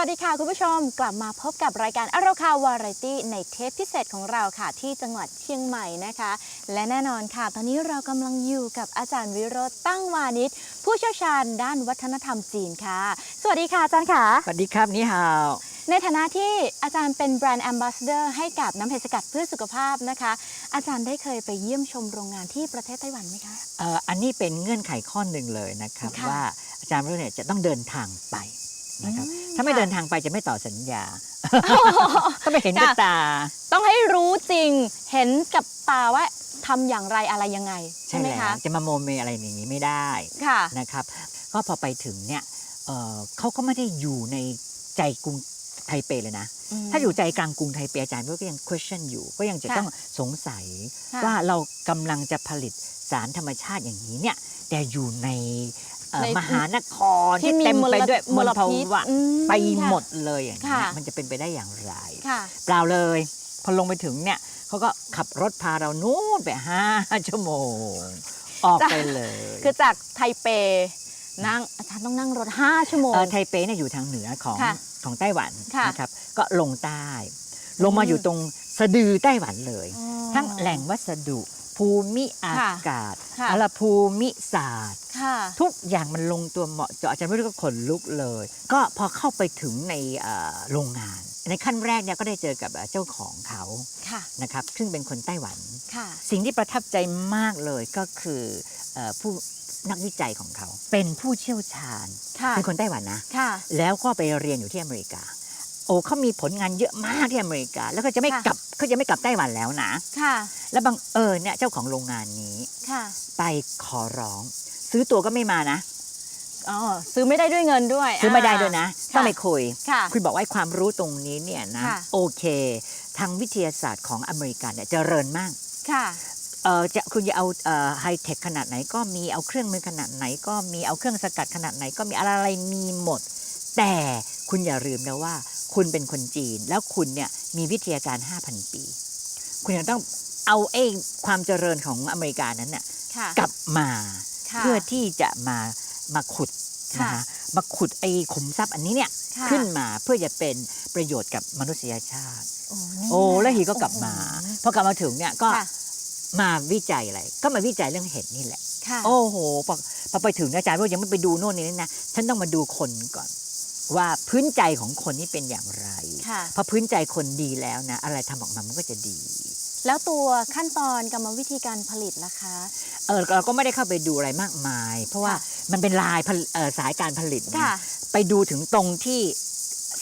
วัสดีค่ะคุณผู้ชมกลับมาพบกับรายการอโรคาวาไรตี้ในเทปพิเศษของเราค่ะ ที่จังหวัดเชียงใหม่นะคะ และแน่นอนค่ะ ตอนนี้เรากำลังอยู่กับอาจารย์วิโรจน์ตั้งวานิชผู้เชี่ยวชาญด้านวัฒนธรรมจีนค่ะ สวัสดีค่ะอาจารย์ค่ะ สวัสดีครับนี่ฮาว ในฐานะที่อาจารย์เป็นแบรนด์แอมบาสเดอร์ให้กับน้ำเห็ดสกัดเพื่อสุขภาพนะคะ อาจารย์ได้เคยไปเยี่ยมชมโรงงานที่ประเทศไต้หวันไหมคะเอ่ออันนี้เป็นเงื่อนไขข้อหนึ่งเลยนะครับค่ะ ว่าอาจารย์วิโรจน์เนี่ยจะต้องเดินทางไป นะครับอืมถ้าไม่ค่ะเดินทางไปจะไม่ต่อสัญญาต้องไปเห็นกับค่ะตา ต้องให้รู้จริงเห็นกับตาว่าทำอย่างไรอะไรยังไง ใช่ใช่ไหมแล้วคะจะมาโมเมอะไรอย่างนี้ไม่ได้ค่ะนะครับก็พอไปถึงเนี่ยเอ่อเขาก็ไม่ได้อยู่ในใจกรุงไทเปเลยนะ ถ้าอยู่ใจกลางกรุงไทเปอาจารย์ก็ยัง question อยู่ ก็ยังจะค่ะต้องสงสัยค่ะว่าเรากำลังจะผลิตสารธรรมชาติอย่างนี้เนี่ยแต่อยู่ใน เอ่อในมหานครที่ที่มีเต็มไปด้วยมมลลภาพิษวะอืมไปค่ะหมดเลยอย่างนี้ยค่ะ มันจะเป็นไปได้อย่างไร ค่ะ เปล่าเลย พอลงไปถึงเนี่ยเขาก็ขับรถพาเรานู่นไปห้าชั่วโมง ออกจ้ะไปเลยคือจากไทเปนั่งอาจารย์ต้องนั่งรถ 5 ชั่วโมง เอ่อไทเปเนี่ยอยู่ทางเหนือของค่ะของไต้หวันค่ะนะครับ ก็ลงใต้ ลงมาอยู่ตรงสะดือไต้หวันเลย อ๋อ ทั้งแหล่งวัสดุ ภูมิอาค่ะกาศค่ะอลภูมิศาสตร์ค่ะทุกอย่างมันลงตัวเหมาะเจาะอาจารย์ไม่รู้ก็ขนลุกเลย ก็พอเข้าไปถึงในเอ่อโรงงาน ในขั้นแรกเนี่ยก็ได้เจอกับเอ่อเจ้าของเขาค่ะนะครับซึ่งเป็นคนไต้หวันค่ะสิ่งที่ประทับใจมากเลยก็คือเอ่อผู้นักวิจัยของเขา เป็นผู้เชี่ยวชาญค่ะเป็นคนไต้หวันนะค่ะแล้วก็ไปเรียนอยู่ที่อเมริกา โอ้เขามีผลงานเยอะมากที่อเมริกา แล้วก็จะไม่ค่ะกลับเขาจะไม่กลับไต้หวันแล้วนะ ค่ะ แล้วบังเอิญเนี่ยเจ้าของโรงงานนี้ ค่ะ ไปขอร้อง ซื้อตัวก็ไม่มานะ อ๋อ ซื้อไม่ได้ด้วยเงินด้วยซื้อไม่ได้ด้วยนะค่ะต้องไปคุยค่ะคุยบอกว่าไอ้ความรู้ตรงนี้เนี่ยนะค่ะโอเค ทางวิทยาศาสตร์ของอเมริกันเนี่ยเจริญมาก ค่ะเออจะคุณจะเอาไฮเทคขนาดไหนก็มีเอาเครื่องมือขนาดไหน ก็มีเอาเครื่องสกัดขนาดไหนก็มีอะไรอะไรมีหมด แต่คุณอย่าลืมนะว่า คุณเป็นคนจีน แล้วคุณเนี่ยมีวิทยาการ 5,000 ปี คุณยังต้องเอาเองความเจริญของอเมริกานั้นน่ะค่ะกลับมาค่ะเพื่อที่จะมามาขุดค่ะนะคะมาขุดไอ้ขุมทรัพย์อันนี้เนี่ยค่ะขึ้นมาเพื่อจะเป็นประโยชน์กับมนุษยชาติ โอ้นี่โอ้แล้วฮีก็โอ้กลับมาโหพอกลับมาถึงเนี่ยก็ค่ะมาวิจัยอะไร ก็มาวิจัยเรื่องเห็ดนี่แหละค่ะโอ้โหพอพอไปถึงนะอาจารย์ว่ายังไม่ไปดูโน่นนี่นะฉันต้องมาดูคนก่อน ว่าพื้นใจของคนนี่เป็นอย่างไรค่ะพอพื้นใจคนดีแล้วนะ อะไรทำออกมามันก็จะดี แล้วตัวขั้นตอนกรรมวิธีการผลิตล่ะคะเออเราก็ไม่ได้เข้าไปดูอะไรมากมาย เพราะว่าค่ะมันเป็นลายผลิตเอ่อสายการผลิตนะค่ะไปดูถึงตรงที่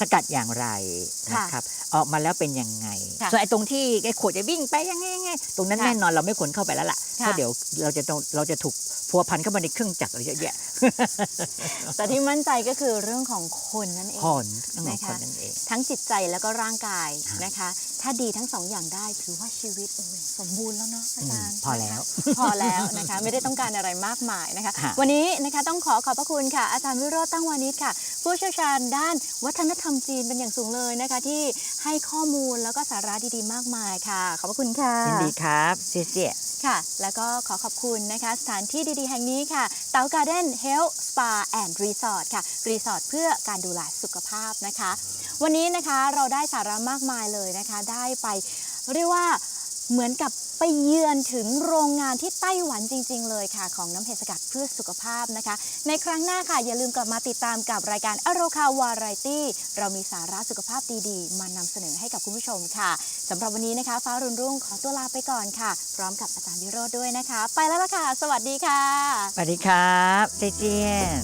สกัดอย่างไรค่ะนะครับออกมาแล้วเป็นยังไงค่ะส่วนไอ้ตรงที่ไอ้ขวดจะวิ่งไปยังไงยังไงตรงนั้นค่ะแน่นอนเราไม่ควรเข้าไปแล้วล่ะค่ะเพราะเดี๋ยวเราจะต้องเราจะถูกพัวพันเข้ามาในเครื่องจักรอะไรเยอะแยะแต่ที่มั่นใจก็คือเรื่องของคนนั่นเองคนต้องของนะคะคนนั่นเองทั้งจิตใจแล้วก็ร่างกายค่ะนะคะ ถ้าดีทั้งสองอย่างได้ถือว่าชีวิตโอ้ยสมบูรณ์แล้วเนาะอาจารย์อืมพอแล้วนะคะพอแล้วนะคะไม่ได้ต้องการอะไรมากมายนะคะค่ะวันนี้นะคะต้องขอขอบพระคุณค่ะ อาจารย์วิโรจน์ตั้งวานิชค่ะ ผู้เชี่ยวชาญด้านวัฒนธรรมจีนเป็นอย่างสูงเลยนะคะ ที่ให้ข้อมูลแล้วก็สาระดีๆ มากมายค่ะ ขอบพระคุณค่ะยินดีครับเสียเสียค่ะ แล้วก็ขอขอบคุณนะคะ สถานที่ดีๆ แห่งนี้ค่ะ เต๋าการ์เด้นเฮลท์สปาแอนด์รีสอร์ทค่ะ รีสอร์ทเพื่อการดูแลสุขภาพนะคะ วันนี้นะคะเราได้สาระมากมายเลยนะคะได้ไป เรียกว่าเหมือนกับไปเยือนถึงโรงงานที่ไต้หวันจริง ๆ เลยค่ะ ของน้ำเห็ดสกัดเพื่อสุขภาพนะคะ ในครั้งหน้าค่ะ อย่าลืมกลับมาติดตามกับรายการอโรคาวาไรตี้ เรามีสาระสุขภาพดีๆ มานำเสนอให้กับคุณผู้ชมค่ะสำหรับวันนี้นะคะ ฟ้ารุ่นรุ่งขอตัวลาไปก่อนค่ะ พร้อมกับอาจารย์วิโรธด้วยนะคะ ไปแล้วล่ะค่ะ สวัสดีค่ะ สวัสดีครับเจเจียน